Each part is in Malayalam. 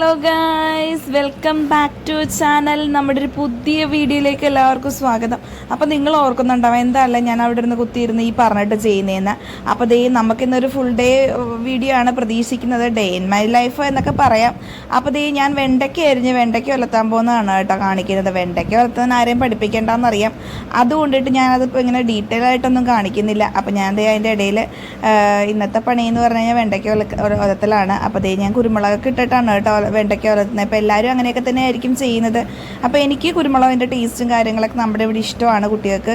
Hello guys welcome back to channel നമ്മുടെ ഒരു പുതിയ വീഡിയോയിലേക്ക് എല്ലാവർക്കും സ്വാഗതം. അപ്പോൾ നിങ്ങൾ ഓർക്കുന്നുണ്ടാവും എന്താല്ല ഞാൻ അവിടെ ഇരുന്ന് കുത്തിയിരുന്ന് ഈ പറഞ്ഞിട്ട് ചെയ്യുന്നതെന്ന് അപ്പോൾ ദേ നമുക്കിന്നൊരു ഫുൾ ഡേ വീഡിയോ ആണ് പ്രതീക്ഷിക്കുന്നത്. ഡേ ഇൻ മൈ ലൈഫ് എന്നൊക്കെ പറയാം. അപ്പോൾ ദേ ഞാൻ വെണ്ടയ്ക്ക അരിഞ്ഞ് വെണ്ടയ്ക്ക വലത്താൻ പോകുന്നതാണ് കേട്ടോ കാണിക്കുന്നത്. വെണ്ടയ്ക്ക വളർത്താൻ ആരെയും പഠിപ്പിക്കേണ്ടെന്നറിയാം. അതുകൊണ്ടിട്ട് ഞാനതിപ്പോൾ ഇങ്ങനെ ഡീറ്റെയിൽ ആയിട്ടൊന്നും കാണിക്കുന്നില്ല. അപ്പോൾ ഞാൻ ദേ അതിന്റെ ഇടയിൽ ഇന്നത്തെ പണി എന്ന് പറഞ്ഞു കഴിഞ്ഞാൽ വെണ്ടയ്ക്ക വലത്തലാണ് അപ്പോൾ ദേ ഞാൻ കുരുമുളകൊക്കെ ഇട്ടിട്ടാണ് കേട്ടോ വെണ്ടയ്ക്ക വളർത്തുന്നത് അപ്പോൾ എല്ലാവരും അങ്ങനെയൊക്കെ തന്നെ ആയിരിക്കും ചെയ്യുന്നത്. അപ്പോൾ എനിക്ക് കുരുമുളകിന്റെ ടേസ്റ്റും കാര്യങ്ങളൊക്കെ നമ്മുടെ ഇവിടെ ഇഷ്ടമാണ് കുട്ടികൾക്ക്.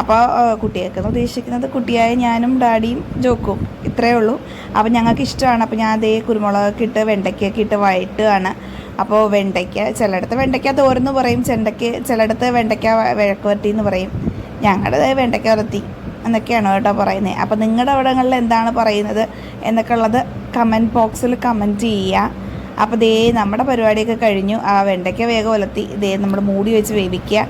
അപ്പോൾ കുട്ടികൾക്ക് എന്ന് ഉദ്ദേശിക്കുന്നത് കുട്ടിയായ ഞാനും ഡാഡിയും ജോക്കും ഇത്രയേ ഉള്ളൂ. അപ്പോൾ ഞങ്ങൾക്ക് ഇഷ്ടമാണ്. അപ്പോൾ ഞാൻ അതേ കുരുമുളകൊക്കെ ഇട്ട് വെണ്ടയ്ക്കൊക്കെ ഇട്ട് വഴറ്റുകയാണ്. അപ്പോൾ വെണ്ടയ്ക്ക ചിലയിടത്ത് വെണ്ടയ്ക്ക തോരെന്ന് പറയും. ചെണ്ടയ്ക്ക് ചിലയിടത്ത് വെണ്ടയ്ക്ക വിഴക്ക് വരട്ടി എന്ന് പറയും. ഞങ്ങളുടെ വെണ്ടയ്ക്ക വരത്തി എന്നൊക്കെയാണ് കേട്ടോ പറയുന്നത് അപ്പോൾ നിങ്ങളുടെ അവിടങ്ങളിൽ എന്താണ് പറയുന്നത് എന്നൊക്കെ ഉള്ളത് കമന്റ് ബോക്സിൽ കമന്റ് ചെയ്യുക. അപ്പോൾ ദേ നമ്മുടെ പരിപാടിയൊക്കെ കഴിഞ്ഞു. ആ വെണ്ടയ്ക്ക വേഗം ഉലത്തി ദേ നമ്മൾ മൂടി വെച്ച് വേവിക്കുക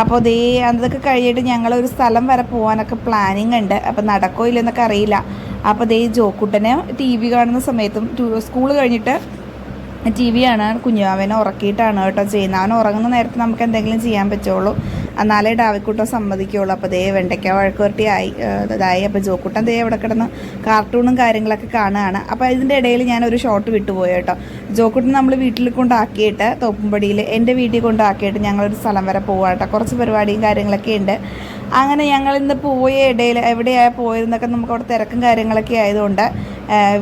അപ്പോൾ ദേ അതൊക്കെ കഴിഞ്ഞിട്ട് ഞങ്ങളൊരു സ്ഥലം വരെ പോകാനൊക്കെ പ്ലാനിങ് ഉണ്ട്. അപ്പോൾ നടക്കോ ഇല്ലെന്നൊക്കെ അറിയില്ല. അപ്പോൾ ദേ ജോക്കുട്ടനെ ടി വി കാണുന്ന സമയത്തും സ്കൂൾ കഴിഞ്ഞിട്ട് ടി വി ആണ് കുഞ്ഞുമാവനെ ഉറക്കിയിട്ടാണ് കേട്ടോ ചെയ്യുന്നത്. അവൻ ഉറങ്ങുന്ന നേരത്ത് നമുക്ക് എന്തെങ്കിലും ചെയ്യാൻ പറ്റുള്ളൂ. എന്നാലേ ഡാവിക്കുട്ടൻ സമ്മതിക്കുള്ളൂ. അപ്പോൾ ദേ വെണ്ടയ്ക്ക വഴക്കുവരട്ടി ആയി ഇതായി. അപ്പോൾ ജോക്കുട്ടൻ ദേ അവിടെ കിടന്ന് കാർട്ടൂണും കാര്യങ്ങളൊക്കെ കാണുകയാണ്. അപ്പോൾ ഇതിന്റെ ഇടയിൽ ഞാൻ ഒരു ഷോട്ട് വിട്ടുപോയി കേട്ടോ. ജോക്കുട്ടൻ നമ്മൾ വീട്ടിൽ കൊണ്ടാക്കിയിട്ട് തോപ്പുംപടിയിൽ എന്റെ വീട്ടിൽ കൊണ്ടാക്കിയിട്ട് ഞങ്ങളൊരു സ്ഥലം വരെ പോകാം കേട്ടോ. കുറച്ച് പരിപാടിയും കാര്യങ്ങളൊക്കെ ഉണ്ട്. അങ്ങനെ ഞങ്ങൾ ഇന്ന് പോയ ഇടയിൽ എവിടെയാണ് പോയതെന്നൊക്കെ നമുക്ക് അവിടെ തിരക്കും കാര്യങ്ങളൊക്കെ ആയതുകൊണ്ട്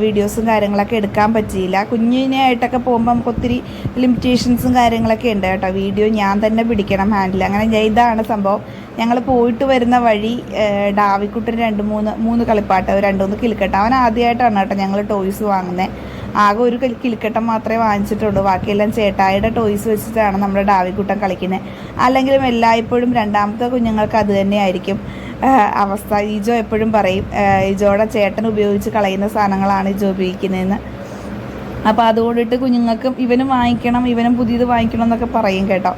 വീഡിയോസും കാര്യങ്ങളൊക്കെ എടുക്കാൻ പറ്റിയില്ല. കുഞ്ഞിനായിട്ടൊക്കെ പോകുമ്പോൾ നമുക്ക് ഒത്തിരി ലിമിറ്റേഷൻസും കാര്യങ്ങളൊക്കെ ഉണ്ട് കേട്ടോ. വീഡിയോ ഞാൻ തന്നെ പിടിക്കണം ഹാൻഡിൽ അങ്ങനെ ഇതാണ് സംഭവം. ഞങ്ങൾ പോയിട്ട് വരുന്ന വഴി ഡാവിക്കുട്ടിന് രണ്ട് മൂന്ന് മൂന്ന് കളിപ്പാട്ട് രണ്ട് മൂന്ന് കിളിക്കട്ട അവൻ ആദ്യമായിട്ടാണ് കേട്ടോ ഞങ്ങൾ ടോയ്സ് വാങ്ങുന്നത് ആകെ ഒരു കിളിക്കട്ടം മാത്രമേ വാങ്ങിച്ചിട്ടുള്ളൂ. ബാക്കിയെല്ലാം ചേട്ടായിയുടെ ടോയ്സ് വെച്ചിട്ടാണ് നമ്മുടെ ഡാവിക്കൂട്ടം കളിക്കുന്നത് അല്ലെങ്കിലും എല്ലായ്പ്പോഴും രണ്ടാമത്തെ കുഞ്ഞുങ്ങൾക്ക് അത് തന്നെയായിരിക്കും. അവസ്ഥ. ഈജോ എപ്പോഴും പറയും ഈജോയുടെ ചേട്ടൻ ഉപയോഗിച്ച് കളയുന്ന സാധനങ്ങളാണ് ഈജോ ഉപയോഗിക്കുന്നതെന്ന്. അപ്പോൾ അതുകൊണ്ടിട്ട് കുഞ്ഞുങ്ങൾക്കും ഇവനും വാങ്ങിക്കണം ഇവനും പുതിയത് വാങ്ങിക്കണം എന്നൊക്കെ പറയും കേട്ടോ.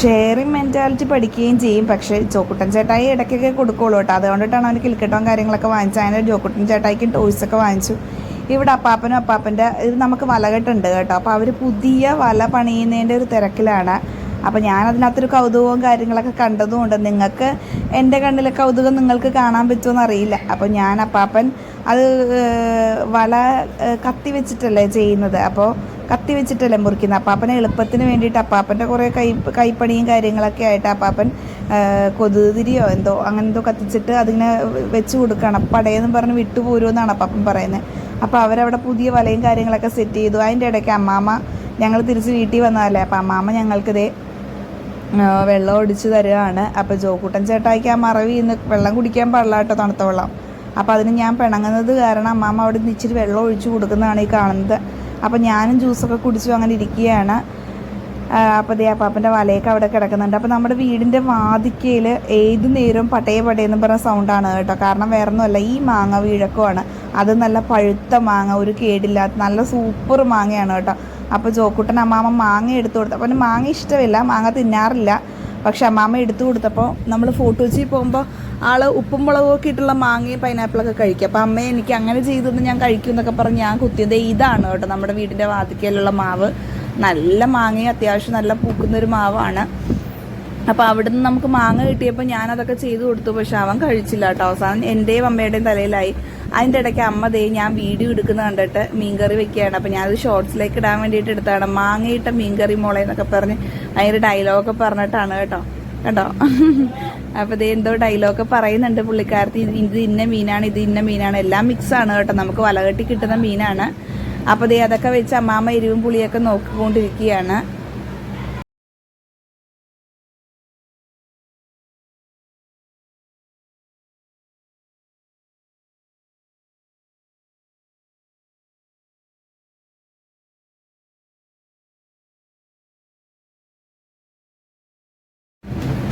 ഷെയറിങ് മെന്റാലിറ്റി പഠിക്കുകയും ചെയ്യും. പക്ഷേ ജോക്കുട്ടൻ ചേട്ടായി ഇടയ്ക്കൊക്കെ കൊടുക്കുള്ളൂ കേട്ടോ. അതുകൊണ്ടിട്ടാണ് അവന് കിൽക്കട്ടോ കാര്യങ്ങളൊക്കെ വാങ്ങിച്ചത്. അതിന് ജോക്കുട്ടൻ ചേട്ടായിക്കും ടോയ്സൊക്കെ വാങ്ങിച്ചു. ഇവിടെ അപ്പാപ്പനും അപ്പാപ്പന്റെ ഇത് നമുക്ക് വലകെട്ടുണ്ട് കേട്ടോ. അപ്പോൾ അവർ പുതിയ വല പണിയുന്നതിന്റെ ഒരു തിരക്കിലാണ്. അപ്പോൾ ഞാൻ അതിനകത്തൊരു കൗതുകവും കാര്യങ്ങളൊക്കെ കണ്ടതുകൊണ്ട് നിങ്ങൾക്ക് എന്റെ കണ്ണിലെ കൗതുകം നിങ്ങൾക്ക് കാണാൻ പറ്റുമെന്ന് അറിയില്ല. അപ്പോൾ ഞാൻ അപ്പാപ്പൻ അത് വല കത്തി വെച്ചിട്ടല്ലേ ചെയ്യുന്നത്. അപ്പോൾ കത്തി വെച്ചിട്ടല്ലേ മുറിക്കുന്നത്? അപ്പാപ്പനെ എളുപ്പത്തിന് വേണ്ടിയിട്ട് അപ്പാപ്പന്റെ കുറേ കൈ കൈപ്പണിയും കാര്യങ്ങളൊക്കെ ആയിട്ട് അപ്പാപ്പൻ കൊതുതിരിയോ എന്തോ അങ്ങനെ എന്തോ കത്തിച്ചിട്ട് അതിങ്ങനെ വെച്ച് കൊടുക്കണം പടയെന്ന് പറഞ്ഞ് വിട്ടുപോരുമെന്നാണ് അപ്പാപ്പൻ പറയുന്നത്. അപ്പോൾ അവരവിടെ പുതിയ വലയും കാര്യങ്ങളൊക്കെ സെറ്റ് ചെയ്തു. അതിന്റെ ഇടയ്ക്ക് അമ്മാമ്മ ഞങ്ങൾ തിരിച്ച് വീട്ടിൽ വന്നതല്ലേ? അപ്പോൾ അമ്മാമ്മ ഞങ്ങൾക്കിതേ വെള്ളം ഒടിച്ച് തരികയാണ് അപ്പോൾ ജോക്കൂട്ടൻ ചേട്ടായിക്ക് ആ മറവി ഇന്ന് വെള്ളം കുടിക്കാൻ പാടില്ല കേട്ടോ തണുത്ത വെള്ളം. അപ്പോൾ അതിന് ഞാൻ പിണങ്ങുന്നത് കാരണം അമ്മാമ്മ അവിടെ നിന്ന് ഇച്ചിരി വെള്ളം ഒഴിച്ചു കൊടുക്കുന്നതാണ് ഈ കാണുന്നത്. അപ്പോൾ ഞാനും ജ്യൂസൊക്കെ കുടിച്ചു അങ്ങനെ ഇരിക്കുകയാണ്. അപ്പോൾ ദേ അപ്പാപ്പന്റെ വലയൊക്കെ അവിടെ കിടക്കുന്നുണ്ട്. അപ്പോൾ നമ്മുടെ വീടിന്റെ വാതിക്കയിൽ ഏത് നേരവും പട്ടയെ പട്ടയെന്ന് പറഞ്ഞ സൗണ്ടാണ് കേട്ടോ. കാരണം വേറെ ഒന്നുമല്ല ഈ മാങ്ങ വീഴക്കമാണ് അത് നല്ല പഴുത്ത മാങ്ങ ഒരു കേടില്ലാത്ത നല്ല സൂപ്പർ മാങ്ങയാണ് കേട്ടോ. അപ്പോൾ ജോക്കുട്ടൻ അമ്മാമ്മ മാങ്ങ എടുത്തു കൊടുത്തു അപ്പം മാങ്ങ ഇഷ്ടമില്ല മാങ്ങ തിന്നാറില്ല. പക്ഷെ അമ്മാമ്മ എടുത്തു കൊടുത്തപ്പോൾ നമ്മൾ ഫോട്ടോ വെച്ച് പോകുമ്പോൾ ആൾ ഉപ്പും മുളകും ഒക്കെ ഇട്ടുള്ള മാങ്ങയും പൈനാപ്പിളൊക്കെ കഴിക്കും. അപ്പോൾ അമ്മ എനിക്ക് അങ്ങനെ ചെയ്തൊന്ന് ഞാൻ കഴിക്കും എന്നൊക്കെ പറഞ്ഞ് ഞാൻ കുത്തിയത് ഇതാണ് കേട്ടോ. നമ്മുടെ വീടിന്റെ വാതിക്കയിലുള്ള മാവ്. നല്ല മാങ്ങയും അത്യാവശ്യം നല്ല പൂക്കുന്നൊരു മാവാണ്. അപ്പോൾ അവിടുന്ന് നമുക്ക് മാങ്ങ കിട്ടിയപ്പോൾ ഞാനതൊക്കെ ചെയ്തു കൊടുത്തു. പക്ഷെ അവൻ കഴിച്ചില്ല കേട്ടോ. അവസാനം എന്റെയും അമ്മയുടെയും തലയിലായി. അതിന്റെ ഇടയ്ക്ക് അമ്മ ദേ ഞാൻ വീഡിയോ എടുക്കുന്ന കണ്ടിട്ട് മീൻകറി വെക്കുകയാണ്. അപ്പം ഞാനത് ഷോർട്സിലേക്ക് ഇടാൻ വേണ്ടിയിട്ട് എടുത്താണ്. മാങ്ങയിട്ട മീൻകറി മോളെ എന്നൊക്കെ പറഞ്ഞ് അതിന്റെ ഡയലോഗൊക്കെ പറഞ്ഞിട്ടാണ് കേട്ടോ. കേട്ടോ അപ്പോൾ ഇത് എന്തോ ഡയലോഗൊക്കെ പറയുന്നുണ്ട് പുള്ളിക്കാരത്തി. ഇത് ഇന്ന മീനാണ് ഇത് ഇന്ന മീനാണ്. എല്ലാം മിക്സ് ആണ് കേട്ടോ. നമുക്ക് വലകെട്ടി കിട്ടുന്ന മീനാണ്. അപ്പോൾ ദേ അതൊക്കെ വെച്ച് അമ്മാമ്മ എരിവും പുളിയൊക്കെ നോക്കിക്കൊണ്ടിരിക്കുകയാണ്.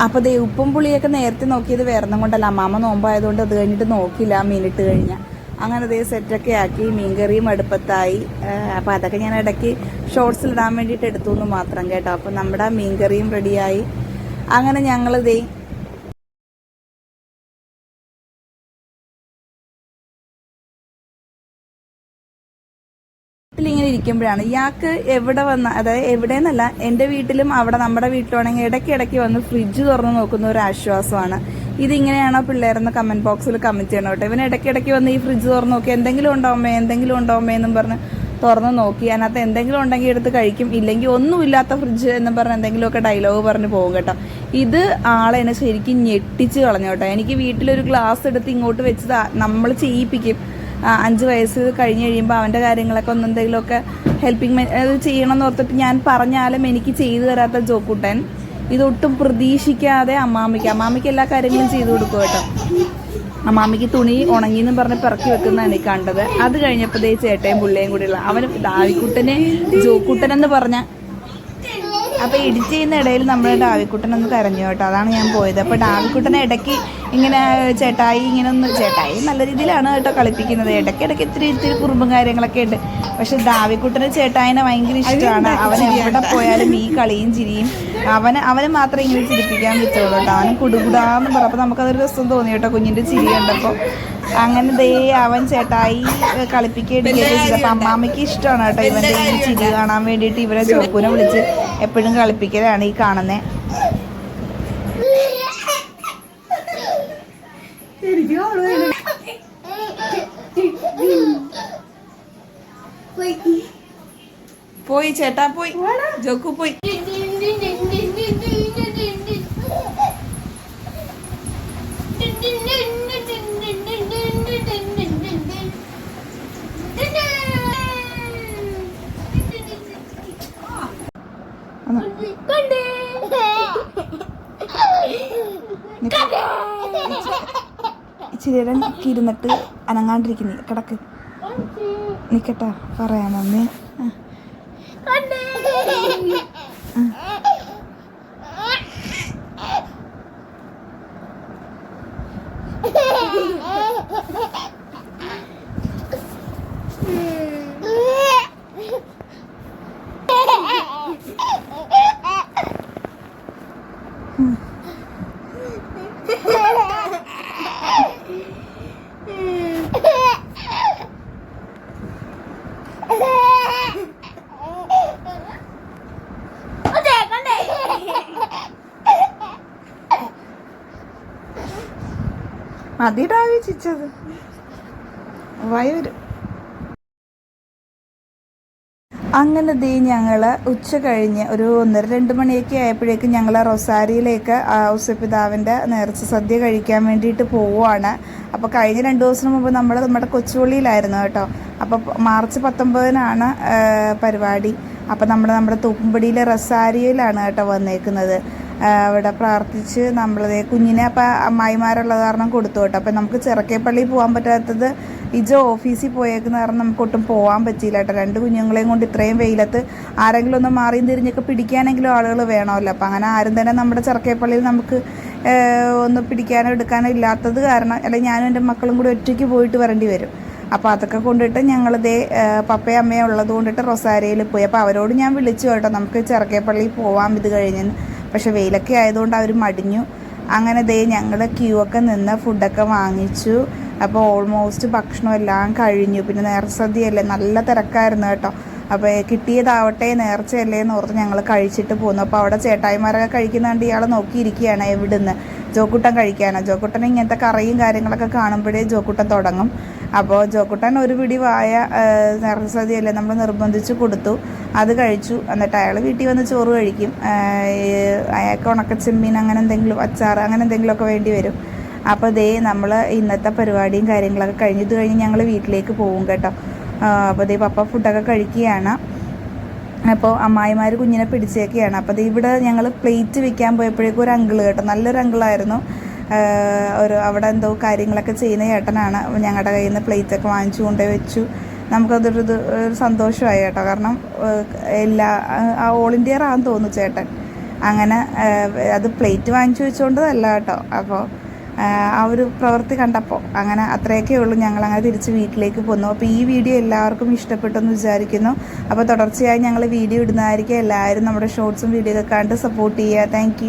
അപ്പോൾ ദേ ഉപ്പും പുളിയൊക്കെ നേരത്തെ നോക്കിയത് വരണം കൊണ്ടല്ല. അമ്മാമ്മ നോമ്പായതുകൊണ്ട് അത് കഴിഞ്ഞിട്ട് നോക്കില്ല മീനിട്ട് കഴിഞ്ഞാൽ അങ്ങനെ ദേ സെറ്റൊക്കെ ആക്കി മീൻകറിയും അടുപ്പത്തായി. അപ്പോൾ അതൊക്കെ ഞാൻ ഇടയ്ക്ക് ഷോർട്സിൽ ഇടാൻ വേണ്ടിയിട്ട് എടുത്തു എന്ന് മാത്രം കേട്ടോ. അപ്പോൾ നമ്മുടെ മീൻകറിയും റെഡിയായി അങ്ങനെ ഞങ്ങൾ ദേ വീട്ടിലിങ്ങനെ ഇരിക്കുമ്പോഴാണ്. ഇയാൾക്ക് എവിടെ വന്ന അതായത് എവിടെ നിന്നല്ല എന്റെ വീട്ടിലും അവിടെ നമ്മുടെ വീട്ടിലാണെങ്കിൽ ഇടയ്ക്ക് ഇടയ്ക്ക് വന്ന് ഫ്രിഡ്ജ് തുറന്ന് നോക്കുന്ന ഒരു ആശ്വാസമാണ്. ഇതിങ്ങനെയാണോ പിള്ളേരെന്ന് കമന്റ് ബോക്സിൽ കമന്റ് ചെയ്യണം കേട്ടോ. ഇവൻ ഇടയ്ക്ക് ഇടയ്ക്ക് വന്ന് ഈ ഫ്രിഡ്ജ് തുറന്ന് നോക്കി എന്തെങ്കിലും ഉണ്ടോ അമ്മേ എന്തെങ്കിലും ഉണ്ടോ അമ്മേ എന്നും പറഞ്ഞ് തുറന്ന് നോക്കി. അതിനകത്ത് എന്തെങ്കിലും ഉണ്ടെങ്കിൽ എടുത്ത് കഴിക്കും. ഇല്ലെങ്കിൽ ഒന്നുമില്ലാത്ത ഫ്രിഡ്ജ് എന്ന് പറഞ്ഞ് എന്തെങ്കിലുമൊക്കെ ഡയലോഗ് പറഞ്ഞ് പോകും കേട്ടോ. ഇത് ആളെ എന്നെ ശരിക്കും ഞെട്ടിച്ച് കളഞ്ഞു എനിക്ക് വീട്ടിലൊരു ഗ്ലാസ് എടുത്ത് ഇങ്ങോട്ട് വെച്ച് നമ്മൾ ചെയ്യിപ്പിക്കും. അഞ്ച് വയസ്സ് കഴിഞ്ഞ് കഴിയുമ്പോൾ അവന്റെ കാര്യങ്ങളൊക്കെ ഒന്ന് എന്തെങ്കിലുമൊക്കെ ഹെൽപ്പിംഗ് ചെയ്യണം എന്ന് ഓർത്തിട്ട് ഞാൻ പറഞ്ഞാലും എനിക്ക് ചെയ്തു തരാത്ത ജോക്കുട്ടൻ. ഇതൊട്ടും പ്രതീക്ഷിക്കാതെ അമ്മാമ്മയ്ക്ക് അമ്മാമ്മയ്ക്ക് എല്ലാ കാര്യങ്ങളും ചെയ്തു കൊടുക്കും കേട്ടോ. അമ്മാമ്മയ്ക്ക് തുണി ഉണങ്ങി എന്ന് പറഞ്ഞ് പിറക്കി വെക്കുന്നതാണ് ഈ കണ്ടത്. അത് കഴിഞ്ഞപ്പോഴത്തേ ചേട്ടയും പുള്ളിയും കൂടിയുള്ള അവന് ദാവിക്കുട്ടനെ ജോക്കുട്ടൻ എന്ന് പറഞ്ഞ അപ്പൊ എഡിറ്റ് ചെയ്യുന്ന ഇടയിൽ നമ്മൾ ഡാവിക്കുട്ടൻ ഒന്ന് കരഞ്ഞു കേട്ടോ. അതാണ് ഞാൻ പോയത്. അപ്പൊ ഡാവിക്കുട്ടനെ ഇടയ്ക്ക് ഇങ്ങനെ ചേട്ടായി ഇങ്ങനെ ഒന്ന് ചേട്ടായി നല്ല രീതിയിലാണ് കേട്ടോ കളിപ്പിക്കുന്നത്. ഇടയ്ക്ക് ഇടയ്ക്ക് ഇത്തിരി ഇത്തിരി കുറുമ്പും കാര്യങ്ങളൊക്കെ ഉണ്ട്. പക്ഷെ ഡാവിക്കുട്ടന് ചേട്ടായിനെ ഭയങ്കര ഇഷ്ടമാണ്. അവൻ എവിടെ പോയാലും ഈ കളിയും ചിരിയും അവന് അവനെ മാത്രം ഇങ്ങനെ ചിരിപ്പിക്കാൻ പറ്റുള്ളൂ കേട്ടോ. അവന് കുടുകുടാന്ന് പറഞ്ഞപ്പോൾ നമുക്കതൊരു രസം തോന്നി കേട്ടോ കുഞ്ഞിന്റെ ചിരി കണ്ടപ്പോൾ അങ്ങനെ ദേ അവൻ ചേട്ടായി കളിപ്പിക്കുകയൊക്കെ അപ്പം അമ്മാമ്മയ്ക്ക് ഇഷ്ടമാണ് കേട്ടോ ഇവന്റെ ഈ ചിരി കാണാൻ വേണ്ടിയിട്ട് ഇവരെ ചോക്കൂനെ വിളിച്ച് എപ്പോഴും കളിപ്പിക്കലാണ് ഈ കാണുന്നത് പോയി ചേട്ടാ പോയി. ജോക്കു പോയി. ഇച്ചിരി നേരം ഇരുന്നിട്ട് അനങ്ങാണ്ടിരിക്കുന്നു. കിടക്ക്. നിക്കട്ടാ. പറയാൻ മമ്മി ആ. മതിടാ അങ്ങനെ ദേ ഞങ്ങൾ ഉച്ച കഴിഞ്ഞ് ഒരു ഒന്നര രണ്ട് മണിയൊക്കെ ആയപ്പോഴേക്കും ഞങ്ങൾ റൊസാരിയിലേക്ക് ഔസപിതാവിന്റെ നേർച്ച സദ്യ കഴിക്കാൻ വേണ്ടിയിട്ട് പോവുകയാണ് അപ്പോൾ കഴിഞ്ഞ രണ്ട് ദിവസം മുമ്പ് നമ്മൾ നമ്മുടെ കൊച്ചുപള്ളിയിലായിരുന്നു കേട്ടോ. അപ്പോൾ മാർച്ച് പത്തൊമ്പതിനാണ് പരിപാടി. അപ്പോൾ നമ്മൾ നമ്മുടെ തൂപ്പുംപടിയിലെ റൊസാരിയിലാണ് കേട്ടോ വന്നേക്കുന്നത്. അവിടെ പ്രാർത്ഥിച്ച് നമ്മൾ കുഞ്ഞിനെ അപ്പം അമ്മായിമാരുള്ളത് കാരണം കൊടുത്തു കേട്ടോ. അപ്പം നമുക്ക് ചിറക്കേപ്പള്ളി പോകാൻ പറ്റാത്തത് ഇജ ഓഫീസിൽ പോയേക്കുന്ന കാരണം നമുക്ക് ഒട്ടും പോകാൻ പറ്റിയില്ല കേട്ടോ. രണ്ട് കുഞ്ഞുങ്ങളെയും കൊണ്ട് ഇത്രയും വെയിലത്ത് ആരെങ്കിലും ഒന്ന് മാറിയും തിരിഞ്ഞൊക്കെ പിടിക്കാനെങ്കിലും ആളുകൾ വേണമല്ലോ. അപ്പം അങ്ങനെ ആരും തന്നെ നമ്മുടെ ചിറക്കേപ്പള്ളിയിൽ നമുക്ക് ഒന്ന് പിടിക്കാനോ എടുക്കാനോ ഇല്ലാത്തത് കാരണം അല്ലെങ്കിൽ ഞാനും എന്റെ മക്കളും കൂടി ഒറ്റയ്ക്ക് പോയിട്ട് വരേണ്ടി വരും. അപ്പോൾ അതൊക്കെ കൊണ്ടിട്ട് ഞങ്ങളിതേ പപ്പയും അമ്മയും ഉള്ളത് കൊണ്ടിട്ട് റൊസാരയിൽ പോയി. അപ്പോൾ അവരോട് ഞാൻ വിളിച്ചു കേട്ടോ. നമുക്ക് ചിറക്കേപ്പള്ളി പോവാം ഇത് കഴിഞ്ഞെന്ന്. പക്ഷെ വെയിലൊക്കെ ആയതുകൊണ്ട് അവർ മടിഞ്ഞു. അങ്ങനെ ദേ ഞങ്ങൾ ക്യൂ ഒക്കെ നിന്ന് ഫുഡൊക്കെ വാങ്ങിച്ചു. അപ്പോൾ ഓൾമോസ്റ്റ് ഭക്ഷണം എല്ലാം കഴിഞ്ഞു. പിന്നെ നേർസദ്യയല്ലേ? നല്ല തിരക്കായിരുന്നു കേട്ടോ. അപ്പോൾ കിട്ടിയതാവട്ടെ നേർച്ചയല്ലേ എന്ന് ഓർത്ത് ഞങ്ങൾ കഴിച്ചിട്ട് പോന്നു. അപ്പോൾ അവിടെ ചേട്ടായിമാരൊക്കെ കഴിക്കുന്നതുകൊണ്ട് ഇയാൾ നോക്കിയിരിക്കുകയാണ് എവിടുന്ന്. ജോക്കുട്ടൻ കഴിക്കാനാണ് ജോക്കുട്ടൻ ഇങ്ങനത്തെ കറിയും കാര്യങ്ങളൊക്കെ കാണുമ്പോഴേ ജോക്കുട്ടൻ തുടങ്ങും. അപ്പോൾ ജോക്കുട്ടൻ ഒരു പിടി വായ നിറസതിയല്ലേ നമ്മൾ നിർബന്ധിച്ച് കൊടുത്തു. അത് കഴിച്ചു. എന്നിട്ട് അയാൾ വീട്ടിൽ വന്ന് ചോറ് കഴിക്കും. അയാൾക്ക് ഉണക്കച്ചെമ്മീൻ അങ്ങനെ എന്തെങ്കിലും അച്ചാർ അങ്ങനെ എന്തെങ്കിലുമൊക്കെ വേണ്ടി വരും. അപ്പോൾ ദേ നമ്മൾ ഇന്നത്തെ പരിപാടിയും കാര്യങ്ങളൊക്കെ കഴിഞ്ഞ് ഇത് കഴിഞ്ഞ് ഞങ്ങൾ വീട്ടിലേക്ക് പോകും കേട്ടോ. അപ്പോൾ ദേ പപ്പ ഫുഡൊക്കെ കഴിക്കുകയാണ്. അപ്പോൾ അമ്മായിമാർ കുഞ്ഞിനെ പിടിച്ചേക്കുകയാണ്. അപ്പോൾ ഇവിടെ ഞങ്ങൾ പ്ലേറ്റ് വെക്കാൻ പോയപ്പോഴേക്കും ഒരു അങ്കിൾ കേട്ടോ നല്ലൊരു അങ്കിളായിരുന്നു ഒരു അവിടെ എന്തോ കാര്യങ്ങളൊക്കെ ചെയ്യുന്ന ചേട്ടനാണ് ഞങ്ങളുടെ കയ്യിൽ നിന്ന് പ്ലേറ്റൊക്കെ വാങ്ങിച്ചു കൊണ്ടേ വെച്ചു. നമുക്കതൊരു ഇത് ഒരു സന്തോഷമായി കേട്ടോ. കാരണം എല്ലാ ആ ഓൾ ഇന്ത്യ ആണെന്ന് തോന്നുന്നു ചേട്ടൻ. അങ്ങനെ അത് പ്ലേറ്റ് വാങ്ങിച്ചു വെച്ചുകൊണ്ടതല്ല കേട്ടോ. അപ്പോൾ ആ ഒരു പ്രവൃത്തി കണ്ടപ്പോൾ അങ്ങനെ അത്രയൊക്കെ ഉള്ളൂ. ഞങ്ങൾ അങ്ങനെ തിരിച്ച് വീട്ടിലേക്ക് പോന്നു. അപ്പോൾ ഈ വീഡിയോ എല്ലാവർക്കും ഇഷ്ടപ്പെട്ടെന്ന് വിചാരിക്കുന്നു. അപ്പോൾ തുടർച്ചയായി ഞങ്ങൾ വീഡിയോ ഇടുന്നതായിരിക്കും. എല്ലാവരും നമ്മുടെ ഷോർട്സും വീഡിയോ ഒക്കെ കണ്ട് സപ്പോർട്ട് ചെയ്യുക. താങ്ക്